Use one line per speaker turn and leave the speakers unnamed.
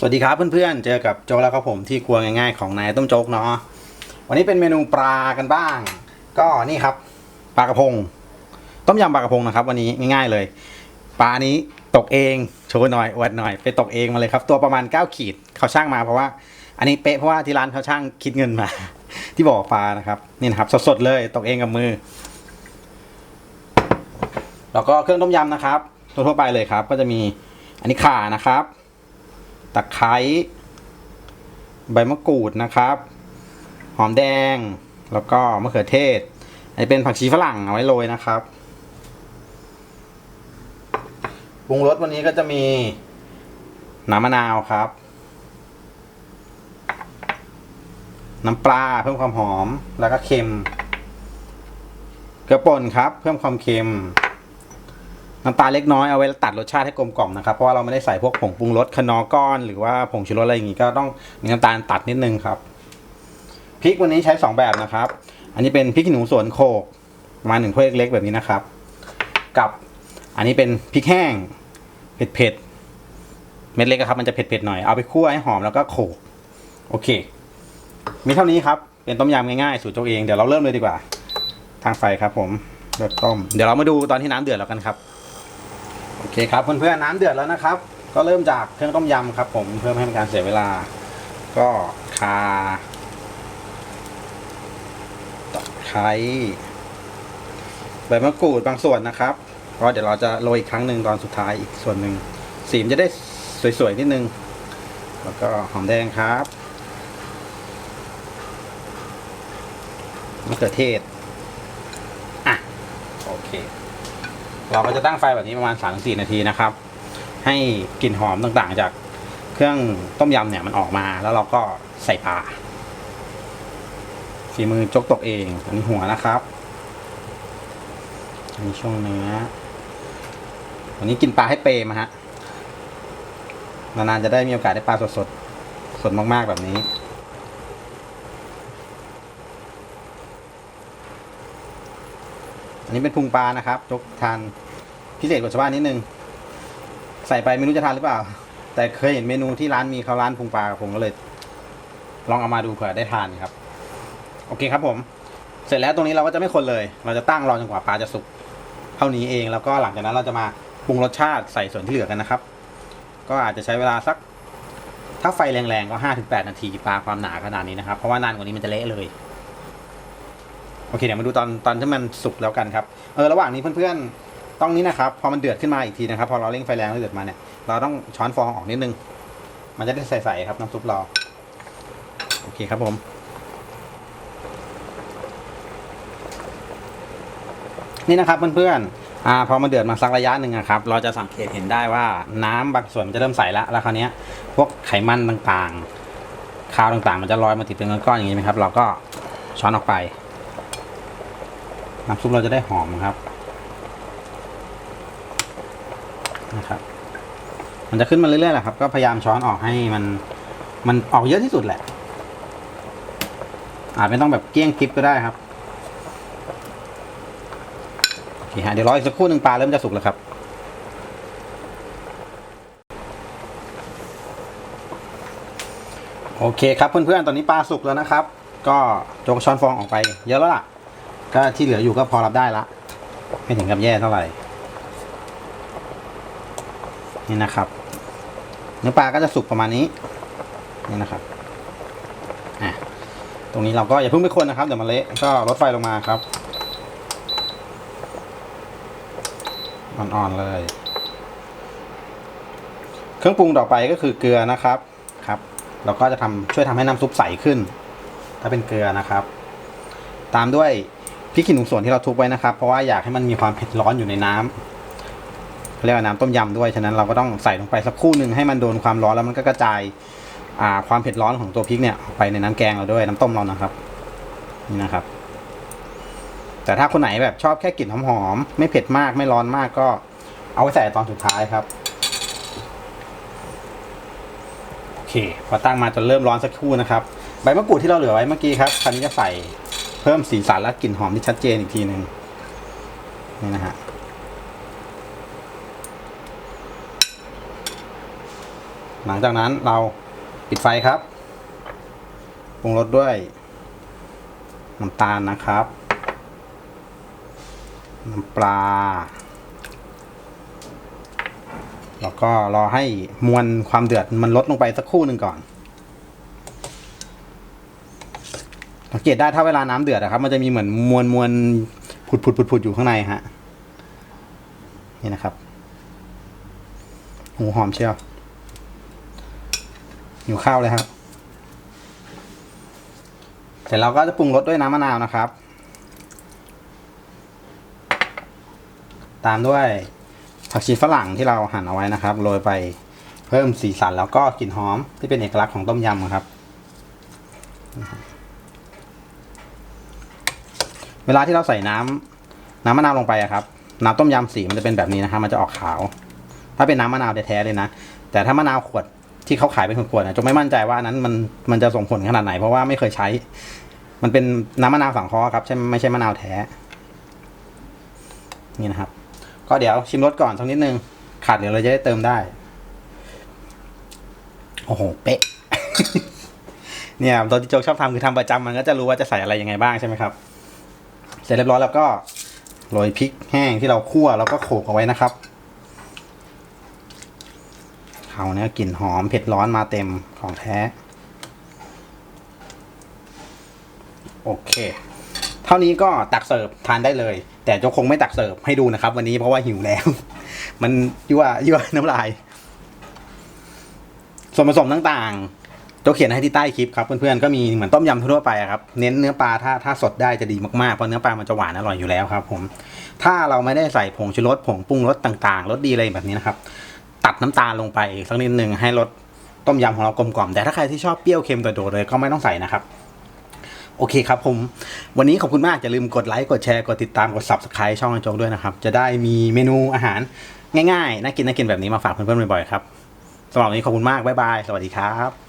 สวัสดีครับเพื่อนๆ เจอกับโจ๊กแล้วครับผมที่ครัวง่ายๆของนายต้มโจ๊กเนาะ วันนี้เป็นเมนูปลากันบ้าง ก็นี่ครับปลากระพง ต้มยำปลากระพงนะครับ วันนี้ง่ายๆเลย ปลานี้ตกเองโชว์หน่อยอวดหน่อย ไปตกเองมาเลยครับ ตัวประมาณ 9 ขีดเขาช่างมาเพราะว่า อันนี้เป๊ะเพราะว่าที่ร้านเขาช่างคิดเงินมา ที่บ่อปลานะครับนี่นะครับสดๆเลยตกเองกับมือ แล้วก็เครื่องต้มยำนะครับทั่วๆไปเลยครับ ก็จะมีอันนี้ข่านะครับะไคร้ใบมะกรูดนะครับ หอมแดงแล้วก็มะเขือเทศ อันนี้เป็นผักชีฝรั่งเอาไว้โรยนะครับปรุงรสวันนี้ก็จะมีน้ำมะนาวครับ น้ำปลาเพิ่มความหอมแล้วก็เค็มเกลือป่นครับ เพิ่มความเค็ม น้ำตาลเล็กน้อยเอาไว้ตัดรสชาติให้กลมกล่อมนะครับ เพราะว่าเราไม่ได้ใส่พวกผงปรุงรสคนอร์ก้อน หรือว่าผงชูรสอะไรอย่างงี้ก็ต้องมีน้ำตาลตัดนิดนึงครับพริกวันนี้ใช้สองแบบนะครับ อันนี้เป็นพริกขี้หนูสวนโคกประมาณหนึ่งถ้วยเล็กๆแบบนี้นะครับ กับอันนี้เป็นพริกแห้งเผ็ดๆเม็ดเล็กครับมันจะเผ็ดๆหน่อยเอาไปคั่วให้หอมแล้วก็โขกโอเค มีเท่านี้ครับเป็นต้มยำง่ายๆสูตรตัวเองเดี๋ยวเราเริ่มเลยดีกว่า ทางไฟครับผมเดือดต้ม เดี๋ยวเรามาดูตอนที่น้ำเดือดแล้วกันครับ โอเคครับเพื่อนๆน้ำเดือดแล้วนะครับ ก็เริ่มจากเครื่องต้มยำครับผมเพื่อไม่ให้เป็นการเสียเวลา ก็คาตะไคร้ใบมะกรูดบางส่วนนะครับเพราะเดี๋ยวเราจะโรยอีกครั้งหนึ่งตอนสุดท้ายอีกส่วนหนึ่งสีมันจะได้สวยๆนิดนึง แล้วก็หอมแดงครับมะเขือเทศ อะ โอเค เราก็จะตั้งไฟแบบนี้ประมาณ 3-4 นาทีนะครับ ให้กลิ่นหอมต่างๆ จากเครื่องต้มยำเนี่ยมันออกมาแล้วเราก็ใส่ปลาฝีมือจกตกเองอันนี้หัวนะครับอันนี้ช่วงเนื้อวันนี้กินปลาให้เปรมาฮะนานๆจะได้มีโอกาสได้ปลาสดๆสดมากๆแบบนี้ อันนี้เป็นพุงปลานะครับจกทานพิเศษกว่าชาวบ้านนิดนึง ใส่ไปไม่รู้จะทานหรือเปล่า แต่เคยเห็นเมนูที่ร้านมีเขาร้านพุงปลาผมก็เลย ลองเอามาดูเผื่อได้ทานครับ โอเคครับผม เสร็จแล้วตรงนี้เราก็จะไม่คนเลย เราจะตั้งรอจนกว่าปลาจะสุกเท่านี้เองแล้วก็หลังจากนั้นเราจะมาปรุงรสชาติใส่ส่วนที่เหลือกันนะครับ ก็อาจจะใช้เวลาสัก ถ้าไฟแรงๆก็ห้าถึงแปดนาทีปลาความหนาขนาดนี้นะครับ เพราะว่านานกว่านี้มันจะเละเลย โอเคเดี๋ยวมาดูตอนตอนที่มันสุกแล้วกันครับเออระหว่างนี้เพื่อนๆต้องนี้นะครับพอมันเดือดขึ้นมาอีกทีนะครับ พอเราเร่งไฟแรงแล้วเดือดมาเนี่ยเราต้องช้อนฟองออกนิดนึง มันจะได้ใสๆครับน้ำซุปเราโอเคครับผมนี่นะครับเพื่อนๆอ่าพอมันเดือดมาสักระยะหนึ่งนะครับ เราจะสังเกตเห็นได้ว่าน้ำบางส่วนมันจะเริ่มใสแล้วแล้วคราวนี้พวกไขมันต่างๆคาวต่างๆ มันจะลอยมาติดเป็นก้อนๆอย่างนี้ไหมครับ เราก็ช้อนออกไป น้ำซุปเราจะได้หอมครับนะครับมันจะขึ้นมาเรื่อยๆแหละครับ ก็พยายามช้อนออกให้มัน มันออกเยอะที่สุดแหละ อาจไม่ต้องแบบเกี้ยงกริบก็ได้ครับโอเคฮะเดี๋ยวรออีกสักครู่หนึ่งปลาเริ่มจะสุกแล้วครับโอเคครับเพื่อนๆตอนนี้ปลาสุกแล้วนะครับ ก็จกช้อนฟองออกไป เยอะแล้วล่ะ ก็ที่เหลืออยู่ก็พอรับได้ละ ไม่ถึงกับแย่เท่าไหร่ นี่นะครับ เนื้อปลาก็จะสุกประมาณนี้ นี่นะครับอะตรงนี้เราก็อย่าเพิ่งไปคนนะครับ เดี๋ยวมันเละก็ลดไฟลงมาครับอ่อนๆเลย เครื่องปรุงต่อไปก็คือเกลือนะครับครับ เราก็จะทำช่วยทำให้น้ำซุปใสขึ้น ถ้าเป็นเกลือนะครับ ตามด้วย พริกขี้หนูสวนที่เราทุบไว้นะครับ เพราะว่าอยากให้มันมีความเผ็ดร้อนอยู่ในน้ำเขาเรียกว่าน้ำต้มยำด้วยฉะนั้นเราก็ต้องใส่ลงไปสักครู่หนึ่งให้มันโดนความร้อนแล้วมันก็กระจายความเผ็ดร้อนของตัวพริกเนี่ยไปในน้ำแกงเราด้วยน้ำต้มเรานะครับนี่นะครับ แต่ถ้าคนไหนแบบชอบแค่กลิ่นหอมๆไม่เผ็ดมากไม่ร้อนมากก็ เอาไว้ใส่ตอนสุดท้ายครับโอเคพอตั้งมาจนเริ่มร้อนสักครู่นะครับ ใบมะกรูดที่เราเหลือไว้เมื่อกี้ครับคราวนี้จะใส่ เพิ่มสีสันและกลิ่นหอมที่ชัดเจนอีกทีหนึ่งนี่นะฮะหลังจากนั้นเราปิดไฟครับปรุงรสด้วยน้ำตาลนะครับ น้ำปลา แล้วก็รอให้มวลความเดือดมันลดลงไปสักครู่หนึ่งก่อน สังเกตได้ถ้าเวลาน้ำเดือดนะครับ มันจะมีเหมือนมวลมวลผุดผุดผุดผุดอยู่ข้างในฮะนี่นะครับหูหอมเชียวหิวข้าวเลยครับเสร็จเราก็จะปรุงรสด้วยน้ำมะนาวนะครับ ตามด้วยผักชีฝรั่งที่เราหั่นเอาไว้นะครับโรยไปเพิ่มสีสันแล้วก็กลิ่นหอมที่เป็นเอกลักษณ์ของต้มยำครับ เวลาที่เราใส่น้ำน้ำมะนาวลงไปอะครับ น้ำต้มยำสีมันจะเป็นแบบนี้นะครับมันจะออกขาว ถ้าเป็นน้ำมะนาวแท้ๆเลยนะ แต่ถ้ามะนาวขวดที่เขาขายเป็นขวดๆนะจงไม่มั่นใจว่าอันนั้นมันมันจะส่งผลขนาดไหนเพราะว่าไม่เคยใช้ มันเป็นน้ำมะนาวสังเคราะห์ครับใช่ไม่ใช่มะนาวแท้ นี่นะครับ ก็เดี๋ยวชิมรสก่อนสักนิดนึง ขาดเดี๋ยวเราจะได้เติมได้ โอ้โห เป๊ะ เนี่ยตอนที่โจ๊กชอบทำคือทำประจำมันก็จะรู้ว่าจะใส่อะไรยังไงบ้างใช่ไหมครับ เสร็จเรียบร้อยแล้วก็โรยพริกแห้งที่เราคั่วแล้วก็โขลกเอาไว้นะครับเขาเนี่ยกลิ่นหอมเผ็ดร้อนมาเต็มของแท้ โอเค เท่านี้ก็ตักเสิร์ฟทานได้เลย แต่จกคงไม่ตักเสิร์ฟให้ดูนะครับ วันนี้เพราะว่าหิวแล้ว มันยั่วยั่วน้ำลาย ส่วนผสมต่างๆ จกเขียนให้ที่ใต้คลิปครับเพื่อนๆก็มีเหมือนต้มยำทั่วไปอะครับเน้นเนื้อปลาถ้าถ้าสดได้จะดีมากๆเพราะเนื้อปลามันจะหวานอร่อยอยู่แล้วครับ ผม ถ้าเราไม่ได้ใส่ผงชูรสผงปรุงรสต่างๆรสดีอะไรแบบนี้นะครับ ตัดน้ำตาลลงไปสักนิดหนึ่งให้รสต้มยำของเรากลมกล่อมแต่ถ้าใครที่ชอบเปรี้ยวเค็มโดดๆเลยก็ไม่ต้องใส่นะครับโอเคครับผม วันนี้ขอบคุณมาก อย่าลืมกดไลค์กดแชร์กดติดตามกด subscribe ช่องอันจกด้วยนะครับ จะได้มีเมนูอาหารง่ายๆ น่ากินน่ากินแบบนี้มาฝากเพื่อนๆบ่อยๆครับสำหรับวันนี้ขอบคุณมาก บ๊ายบาย สวัสดีครับ